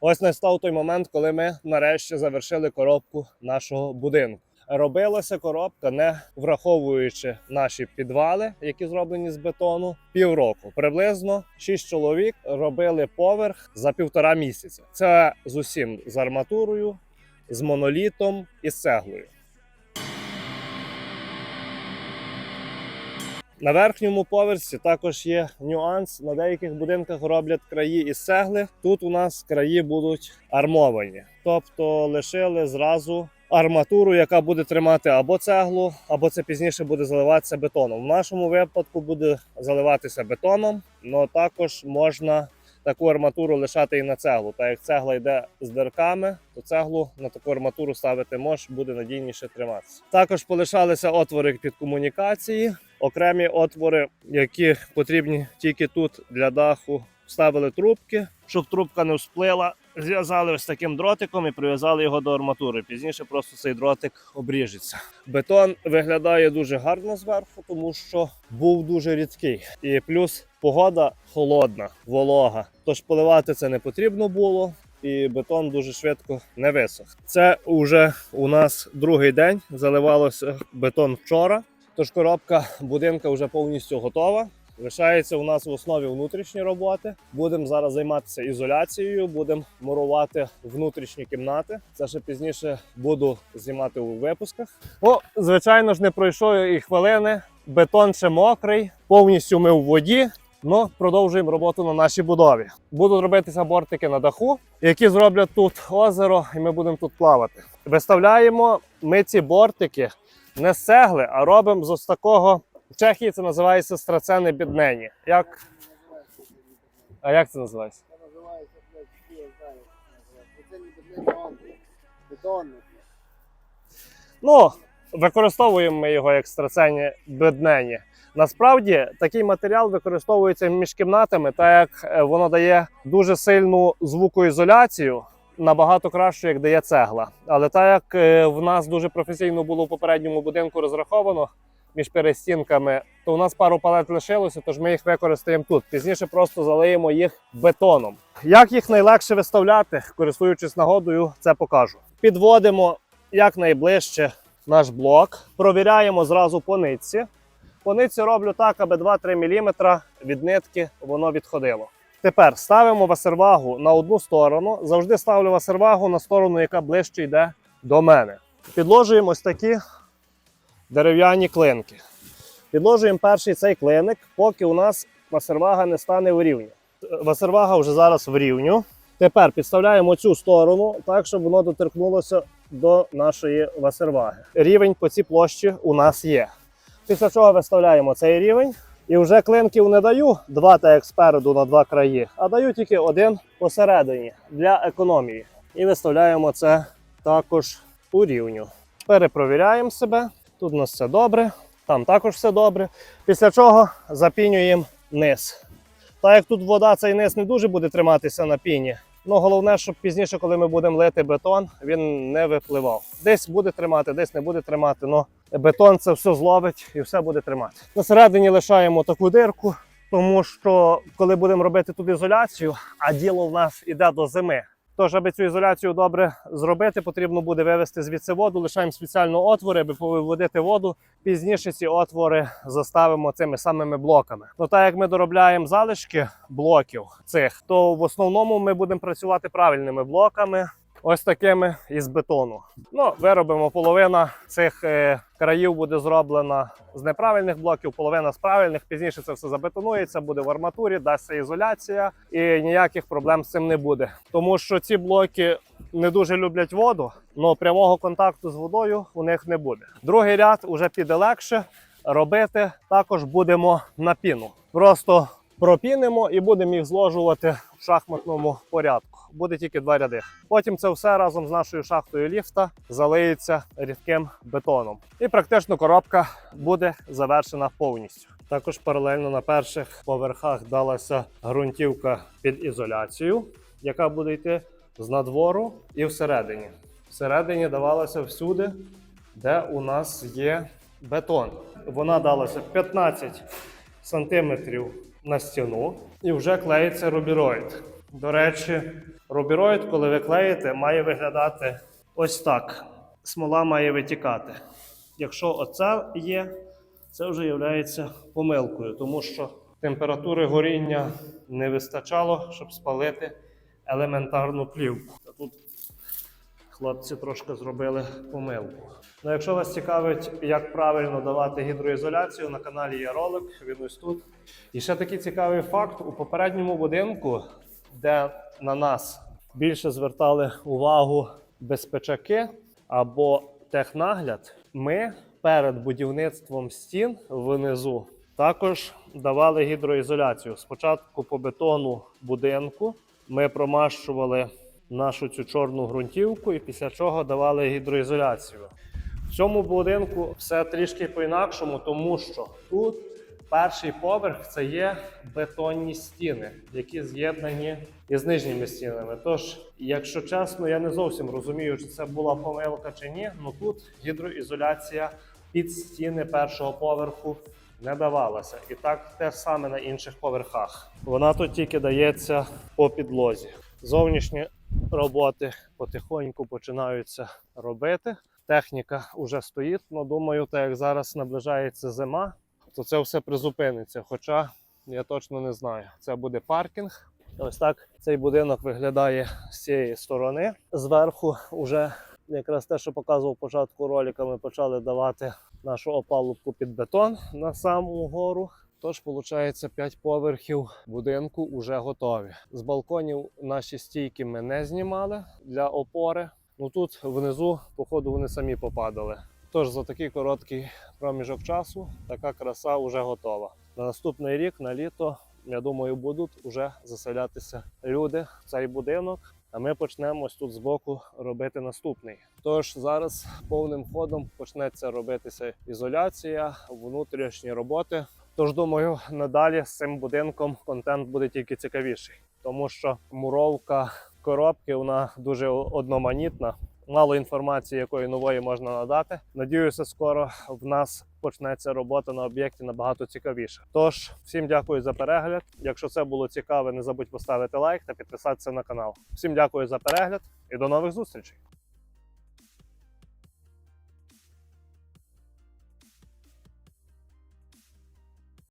Ось настав той момент, коли ми нарешті завершили коробку нашого будинку. Робилася коробка, не враховуючи наші підвали, які зроблені з бетону, півроку. Приблизно 6 чоловік робили поверх за півтора місяця. Це з усім з арматурою, з монолітом і з цеглою. На верхньому поверсі також є нюанс. На деяких будинках роблять краї із цегли. Тут у нас краї будуть армовані, тобто лишили зразу арматуру, яка буде тримати або цеглу, або це пізніше буде заливатися бетоном. В нашому випадку буде заливатися бетоном, але також можна таку арматуру лишати і на цеглу. Так як цегла йде з дирками, то цеглу на таку арматуру ставити можеш, буде надійніше триматися. Також полишалися отвори під комунікації, окремі отвори, які потрібні тільки тут для даху. Вставили трубки, щоб трубка не всплила. Зв'язали ось таким дротиком і прив'язали його до арматури. Пізніше просто цей дротик обріжеться. Бетон виглядає дуже гарно зверху, тому що був дуже рідкий. І плюс погода холодна, волога. Тож поливати це не потрібно було. І бетон дуже швидко не висох. Це вже у нас другий день. Заливалося бетон вчора. Тож коробка будинка вже повністю готова. Лишається у нас в основі внутрішні роботи. Будемо зараз займатися ізоляцією, будемо мурувати внутрішні кімнати. Це ще пізніше буду знімати у випусках. О, звичайно ж, не пройшло і хвилини. Бетон ще мокрий, повністю ми в воді. Ну, продовжуємо роботу на нашій будові. Будуть робитися бортики на даху, які зроблять тут озеро, і ми будемо тут плавати. Виставляємо ми ці бортики не з цегли, а робимо з ось такого. В Чехії це називається страцени біднені. Як? А як це називається? Це називається, бетон, бетонник. Ну, використовуємо ми його як страцені біднені. Насправді такий матеріал використовується між кімнатами, так як е, воно дає дуже сильну звукоізоляцію, набагато краще, як дає цегла. Але так як е, в нас дуже професійно було в попередньому будинку розраховано між перестінками, то у нас пару палет лишилося, тож ми їх використаємо тут. Пізніше просто залиємо їх бетоном. Як їх найлегше виставляти, користуючись нагодою, це покажу. Підводимо якнайближче наш блок, провіряємо зразу по нитці. По нитці роблю так, аби 2-3 мм від нитки воно відходило. Тепер ставимо васервагу на одну сторону. Завжди ставлю васервагу на сторону, яка ближче йде до мене. Підложуємо ось такі дерев'яні клинки. Підложуємо перший цей клиник, поки у нас васервага не стане в рівні. Васервага вже зараз в рівню. Тепер підставляємо цю сторону так, щоб воно доторкнулося до нашої васерваги. Рівень по цій площі у нас є. Після чого виставляємо цей рівень. І вже клинків не даю два так як спереду на два краї, а даю тільки один посередині для економії. І виставляємо це також у рівню. Перепровіряємо себе. Тут у нас все добре, там також все добре. Після чого запінюємо низ. Так як тут вода, цей низ не дуже буде триматися на піні. Ну головне, щоб пізніше, коли ми будемо лити бетон, він не випливав. Десь буде тримати, десь не буде тримати. але бетон це все зловить і все буде тримати. На середині лишаємо таку дирку, тому що коли будемо робити тут ізоляцію, а діло в нас іде до зими. Тож, аби цю ізоляцію добре зробити, потрібно буде вивести звідси воду. Лишаємо спеціально отвори, аби повиводити воду. Пізніше ці отвори заставимо цими самими блоками. Ну так як ми доробляємо залишки блоків цих, то в основному ми будемо працювати правильними блоками. Ось такими із бетону. Ну, виробимо половина цих е, країв буде зроблена з неправильних блоків, половина з правильних. Пізніше це все забетонується, буде в арматурі, дасться ізоляція, і ніяких проблем з цим не буде. Тому що ці блоки не дуже люблять воду, але прямого контакту з водою у них не буде. Другий ряд уже піде легше. Робити також будемо на піну. Просто пропінимо і будемо їх зложувати в шахматному порядку. Буде тільки два ряди. Потім це все разом з нашою шахтою ліфта залиється рідким бетоном. І практично коробка буде завершена повністю. Також паралельно на перших поверхах далася ґрунтівка під ізоляцію, яка буде йти з надвору і всередині. Всередині давалася всюди, де у нас є бетон. Вона далася 15 сантиметрів на стіну і вже клеїться рубіроїд. До речі, рубіроїд, коли ви клеїте, має виглядати ось так. Смола має витікати. Якщо оце є, це вже є помилкою, тому що температури горіння не вистачало, щоб спалити елементарну плівку. Тут хлопці трошки зробили помилку. Ну, якщо вас цікавить, як правильно давати гідроізоляцію, на каналі є ролик, він ось тут. І ще такий цікавий факт: у попередньому будинку, де на нас більше звертали увагу безпечаки або технагляд, ми перед будівництвом стін внизу також давали гідроізоляцію. Спочатку по бетону будинку ми промащували нашу цю чорну ґрунтівку і після чого давали гідроізоляцію. В цьому будинку все трішки по-інакшому, тому що тут перший поверх це є бетонні стіни, які з'єднані із нижніми стінами. Тож, якщо чесно, я не зовсім розумію, чи це була помилка чи ні. Ну тут гідроізоляція під стіни першого поверху не давалася. І так те саме на інших поверхах. Вона тут тільки дається по підлозі. Зовнішні роботи потихоньку починаються робити. Техніка вже стоїть. Ну думаю, так як зараз наближається зима, то це все призупиниться. Хоча я точно не знаю. Це буде паркінг. Ось так цей будинок виглядає з цієї сторони. Зверху вже якраз те, що показував початку ролика, ми почали давати нашу опалубку під бетон на саму гору. Тож, виходить, 5 поверхів будинку вже готові. З балконів наші стійки ми не знімали для опори. Ну тут внизу, походу, вони самі попадали. Тож за такий короткий проміжок часу така краса вже готова. На наступний рік, на літо, я думаю, будуть вже заселятися люди в цей будинок. А ми почнемо ось тут збоку робити наступний. Тож зараз повним ходом почнеться робитися ізоляція, внутрішні роботи. Тож думаю, надалі з цим будинком контент буде тільки цікавіший, тому що муровка коробки вона дуже одноманітна. Мало інформації, якої нової можна надати. Надіюся, скоро в нас почнеться робота на об'єкті набагато цікавіше. Тож всім дякую за перегляд. Якщо це було цікаве, не забудь поставити лайк та підписатися на канал. Всім дякую за перегляд і до нових зустрічей.